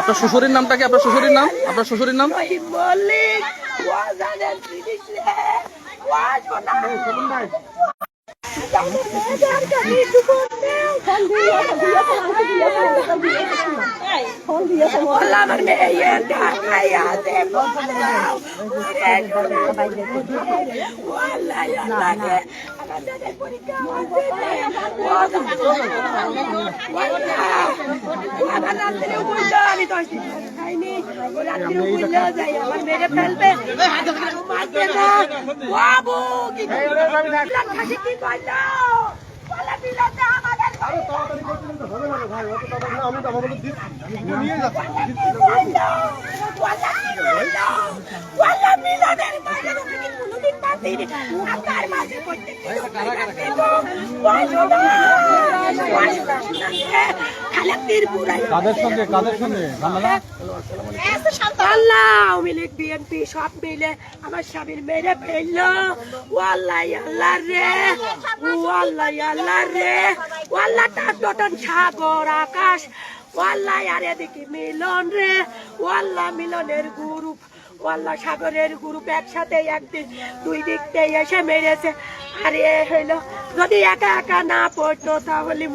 আপনার শ্বশুরের নামটা কি আপনার শ্বশুরের নাম আপনার শ্বশুরের নাম আমার মেয়ে রাত্রে বুঝলো আমি তো খাইনি রাত্রে যাই আমার মেরে ফেলবে বাবু কি কাদের সঙ্গে কাদের সঙ্গে? আল্লাহ আওয়ামী লীগ বিএনপি, সব মিলে আমার স্বামীর মেরে ফেলল। ওয়াল্লাহ আল্লাহ রে। ওয়াল্লাহ আল্লাহ রে। ওয়াল্লাহ তার টটন সাগর, আকাশ। ওয়াল্লাহ আর এদিকে মিলন রে। ওয়াল্লাহ মিলনের গ্রুপ। ওয়াল্লাহ সাগরের গ্রুপ একসাথে একদিন, দুই দিক থেকে এসে মেরেছে। আর হইল, যদি একা একা না পড়তো তাহলে